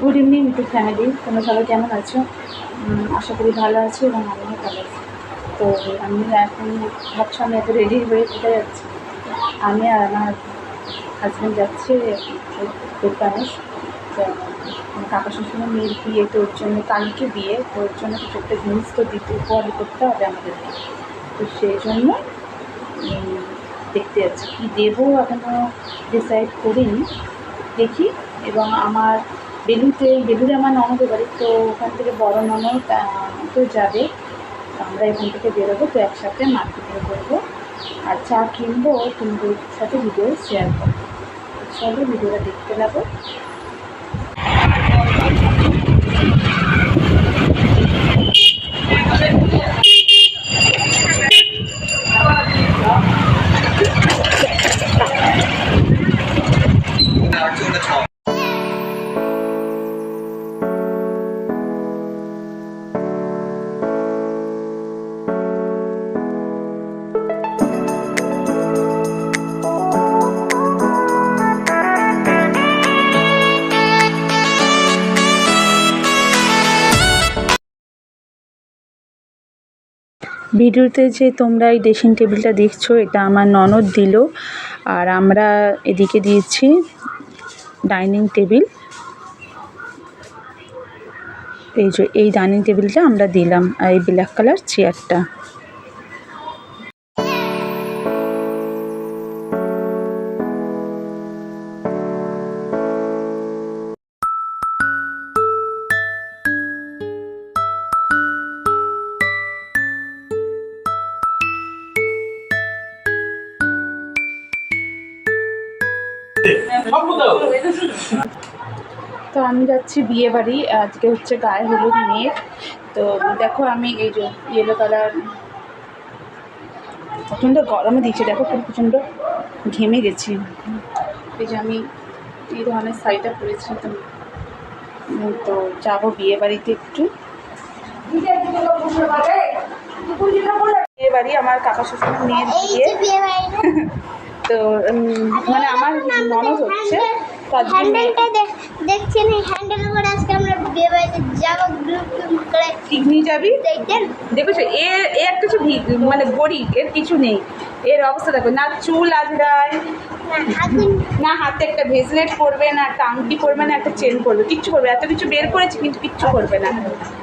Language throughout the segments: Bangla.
গুড ইভিনিং টু ফ্যামিলি তোমরা সবাই কেমন আছো? আশা করি ভালো আছো এবং আমিও ভালো আছি। তো আমি এখন ভাবছি আমি এত রেডি হয়ে কোথায় যাচ্ছি? আমি আর আমার হাজব্যান্ড যাচ্ছে দোকানে। কাকা শ্বশুরের মেয়ের বিয়ে, তো ওর জন্য কালকে বিয়ে, তো ওর জন্য কিছু একটা জিনিস তো দিতে, উপহার করতে হবে আমাদেরকে। তো সেই জন্য দেখতে যাচ্ছি। কী দেবো এখনও ডিসাইড করিনি। দেখি। এবং আমার বেলুতে বেলুরে আমার ননদের বাড়ি তো ওখান থেকে বড় ননদ তো যাবে। আমরা এখান থেকে বেরোবো, তো একসাথে মার্কেটিং করব। আর চা কিনবো, তোমাদের সাথে ভিডিও শেয়ার করব। সবাই ভিডিওটা দেখতে লাগো। ভিডিওতে যে তোমরা এই ড্রেসিং টেবিলটা দেখছ, এটা আমার ননদ দিল। আর আমরা এদিকে দিয়েছি ডাইনিং টেবিল। এই যে, এই ডাইনিং টেবিলটা আমরা দিলাম আর এই ব্ল্যাক কালার চেয়ারটা। তো আমি যাচ্ছি বিয়ে বাড়ি আজকে হচ্ছে গায়ে হলুদ মেয়ের তো দেখো আমি এই যে ইয়েলো কালার প্রচণ্ড গরমে দিচ্ছে দেখো পুরো প্রচণ্ড ঘেমে গেছি। এই যে আমি এই ধরনের শাড়িটা পরেছি তো তো যাব বিয়ে বাড়িতে একটু। বিয়ে বাড়ি আমার কাকা শ্বশুর মেয়ের বিয়ে। তো মানে আমার ননদ হচ্ছে আজকে মেয়ে- হ্যান্ডেলটা দেখ- দেখছেন এই হ্যান্ডেল করে আজকে আমরা বিয়ে বাড়িতে যাব গ্রুপ করে এর কিছু মানে গরিব এর কিছু নেই। এর অবস্থা দেখো না চুল আজরায় না হাতে একটা পরবে না একটা আংটি পরবে না একটা চেন পরবে কিচ্ছু করবে এত কিছু বের করেছি কিন্তু কিচ্ছু করবে না।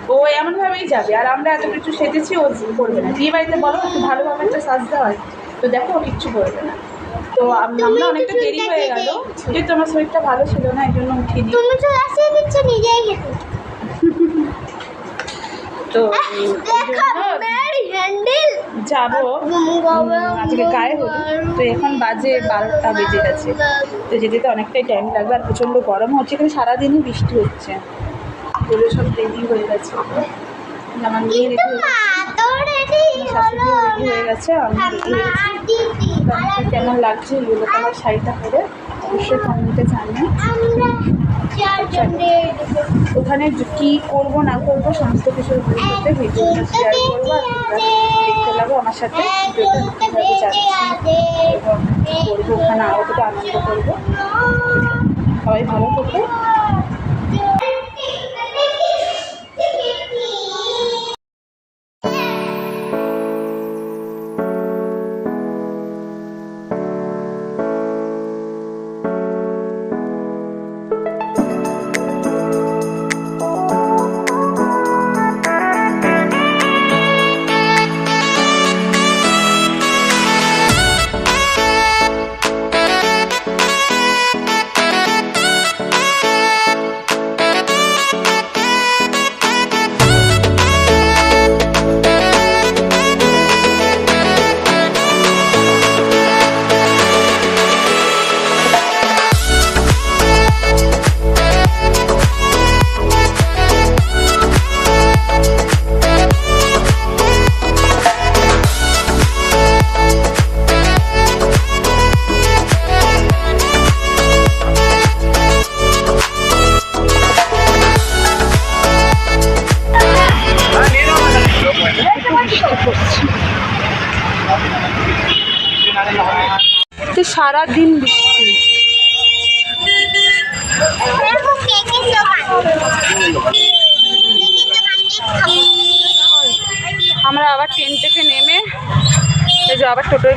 ও এমনভাবেই যাবে আর আমরা এত কিছু সেজেছি ও করবে না। বিয়ে বাড়িতে বলো একটু ভালোভাবে একটা সাজতে হয়। তো দেখো ও কিচ্ছু করবে না। তো আমরা অনেকটা দেরি হয়ে গেল। যেহেতু আমার শরীরটা ভালো ছিল না এই জন্য উঠিনি তুমি তো আসিয়ে দিচ্ছ নিজেই তো দেখো মেরি হ্যান্ডেল যাব। আজকে গায়ে হলুদ। তো এখন বাজে বারোটা বেজে গেছে। তো যেতে তো অনেকটাই টাইম লাগবে আর প্রচণ্ড গরম হচ্ছে এখানে সারাদিনই বৃষ্টি হচ্ছে। বলে সব রেডি হয়ে গেছে। আমার হয়ে গেছে আমি কেমন লাগছে? শাড়িটা পরে ওখানে কী করব না করব সমস্ত কিছু শেয়ার করব দেখতে আমার সাথে ভিডিওটা কীভাবে করব ওখানে আরও আনন্দ করব সবাই ভালো থাকবে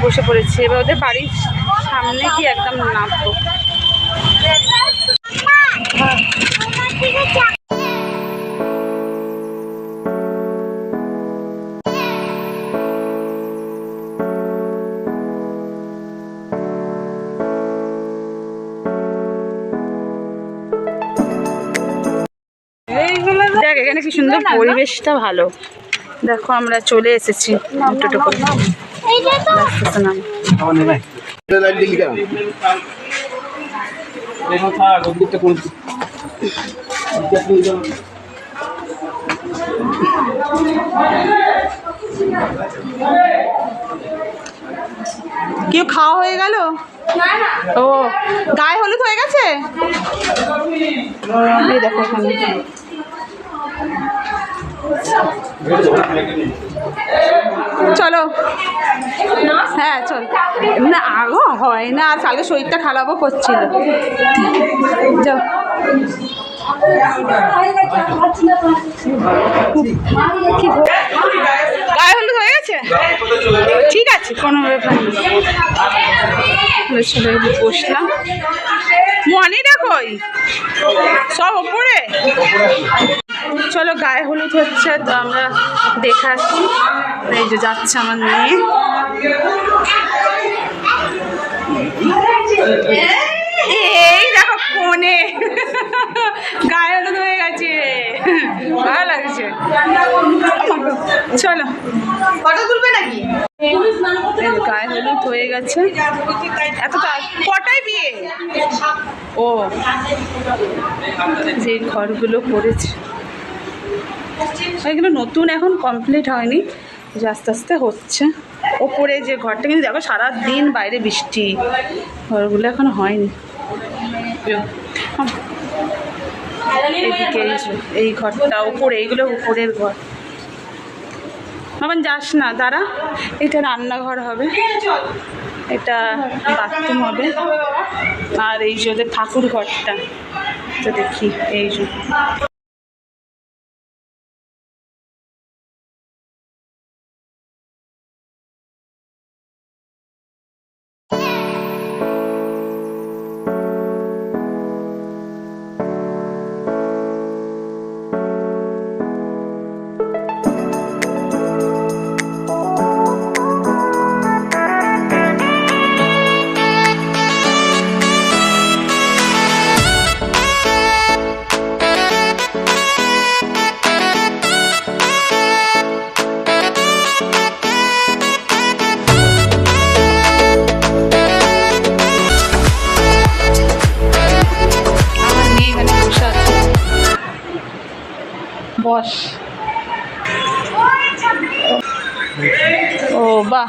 বসে পড়েছে। এবার ওদের বাড়ির সামনে গিয়ে একদম নামবো। দেখ এখানে কি সুন্দর পরিবেশটা ভালো। দেখো আমরা চলে এসেছি। করে কেউ খাওয়া হয়ে গেল? ও গায়ে হলুদ হয়ে গেছে? দেখো চলো। হ্যাঁ চল। না আগো হয় না আর কালকে শরীরটা খারাপও করছিল। গায়ে হলুদ হয়ে গেছে? ঠিক আছে, কোনো ব্যাপার নেই। বসলাম। মনিটা কই সব ওপরে? চলো গায়ে হলুদ হচ্ছে তো আমরা দেখে আসি এই যে যাচ্ছে আমার মেয়ে। এই দেখো কোনে গায়ে হলুদ হয়ে গেছে। ভালো লাগছে। চলো। ফটো তুলবে নাকি? গায়ে হলুদ হয়ে গেছে। এত কটায় বিয়ে? ও। যে ঘরগুলো করেছে। এগুলো নতুন এখন কমপ্লিট হয়নি। যে আস্তে আস্তে হচ্ছে। ওপরে যে ঘরটা কিন্তু দেখো সারা দিন বাইরে বৃষ্টি। ঘরগুলো এখন হয়নি। এদিকে এই ঘরটা উপরে এইগুলো উপরের ঘর। এখন যাস না, দাঁড়া। এটা রান্নাঘর হবে। এটা বাথরুম হবে। আর এই যে ওদের ঠাকুর ঘরটা। তো দেখি, এই যে। বস। ও বাহ।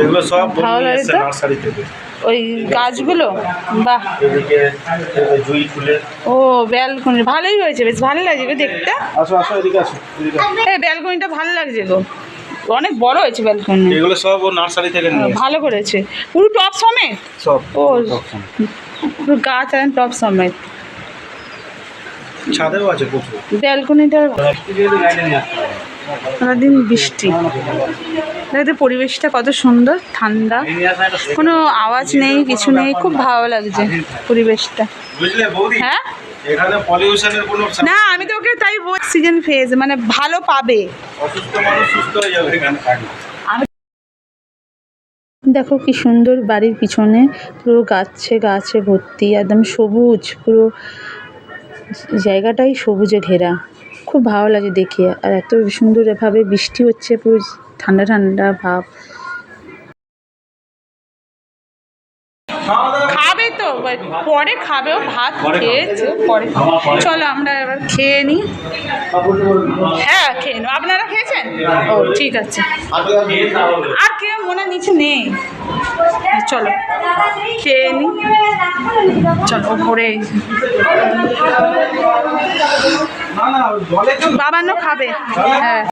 এগুলো সব ভালো নার্সারি থেকে। ওই গাছগুলো? বাহ। ও ব্যালকনি। ভালোই হয়েছে বেশ ভালো লাগছে গো দেখতে। এই ব্যালকনিটা ভালো লাগছে গো। অনেক বড় হয়েছে ব্যালকনি। এগুলো সব ও নার্সারি থেকে ভালো করেছে। পুরো টপ সমেত? সব ও। গাছ আর টপ সমেত। ছাদেও আছে প্রচুর। ব্যালকনিটা সারাদিন বৃষ্টি। দেখতে পরিবেশটা কত সুন্দর ঠান্ডা। কোনো আওয়াজ নেই কিছু নেই খুব ভালো লাগছে পরিবেশটা। হ্যাঁ? না আমি তো ওকে তাই অক্সিজেন ফেজ মানে ভালো পাবে। দেখো কি সুন্দর বাড়ির পিছনে পুরো গাছে গাছে ভর্তি একদম সবুজ পুরো জায়গাটাই সবুজে ঘেরা। খুব ভালো লাগে দেখে। আর এত সুন্দরভাবে বৃষ্টি হচ্ছে পুরো ঠান্ডা ঠান্ডা ভাব। খাবে তো পরে খাবে ও ভাত খেয়েছে পরে চলো আমরা এবার খেয়ে নিই হ্যাঁ খেয়ে নেব আপনারা খেয়েছেন? ও ঠিক আছে। আর কেউ মনে নিচে নেই। চলো খেয়ে নি। চলো ওপরে এই যে। না না জলে তো বাবান্ন খাবে হ্যাঁ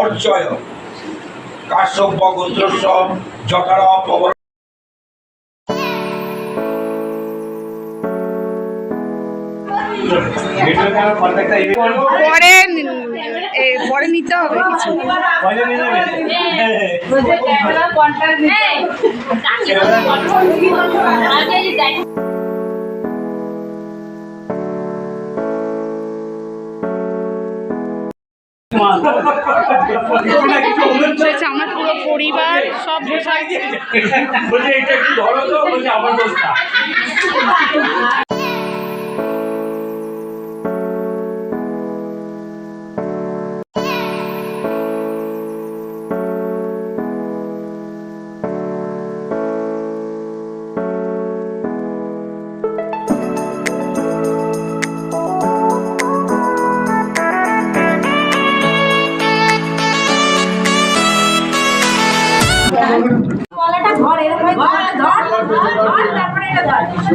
অর্চয়। কাশ্যপ গোত্রস্ব জঠর পবন পরে পরে নিতে হবে কিছু। হয়েছে আমার পুরো পরিবার সব বসে আছে।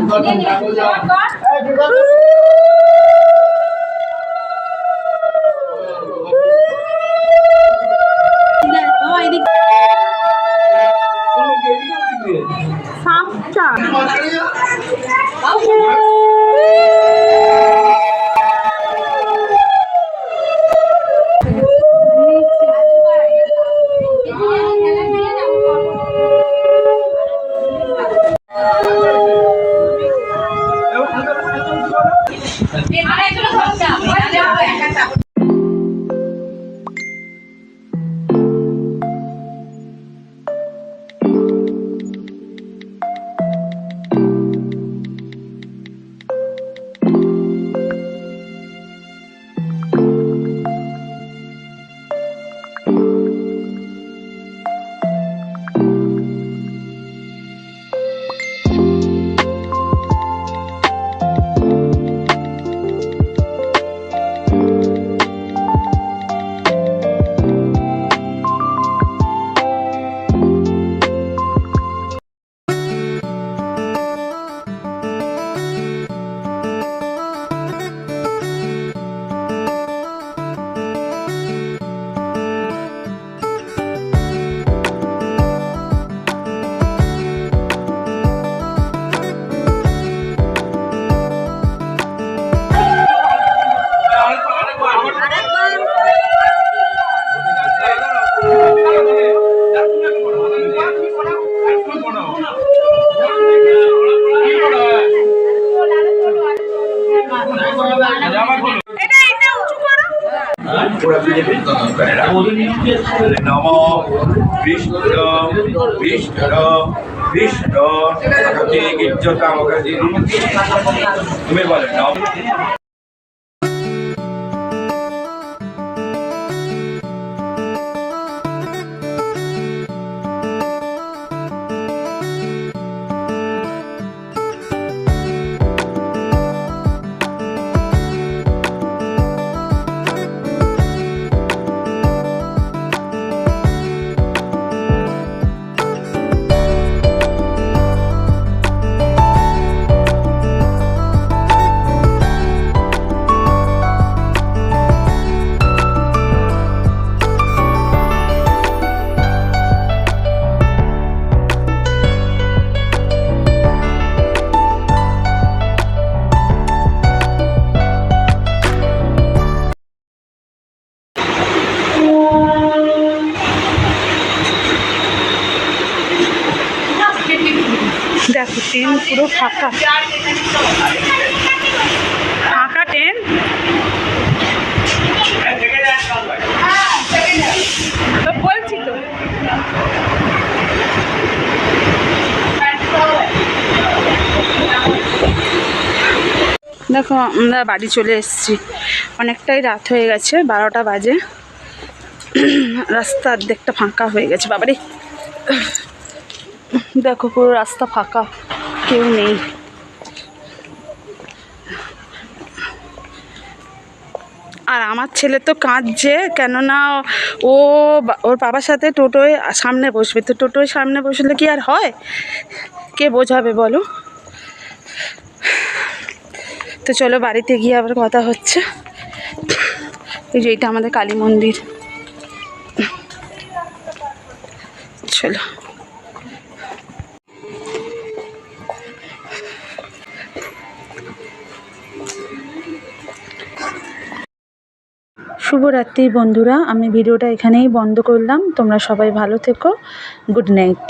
Con đang. বিষ্ণু গির্জতামকাজি তুমি বলে দেখো, আমরা বাড়ি চলে এসেছি। অনেকটাই রাত হয়ে গেছে, বারোটা বাজে। রাস্তা অর্ধেকটা ফাঁকা হয়ে গেছে। বাবারে, দেখো পুরো রাস্তা ফাঁকা, কেউ নেই। আর আমার ছেলে তো কাঁদছে, কেননা ও ওর বাবার সাথে টোটোয় সামনে বসবে। তো টোটোয় সামনে বসলে কি আর হয়? কে বোঝাবে বলো? তো চলো বাড়িতে গিয়ে আবার কথা হচ্ছে। এই যে এইটা আমাদের কালী মন্দির। চলো। শুভরাত্রি বন্ধুরা, আমি ভিডিওটা এখানেই বন্ধ করলাম। তোমরা সবাই ভালো থেকো। Good night.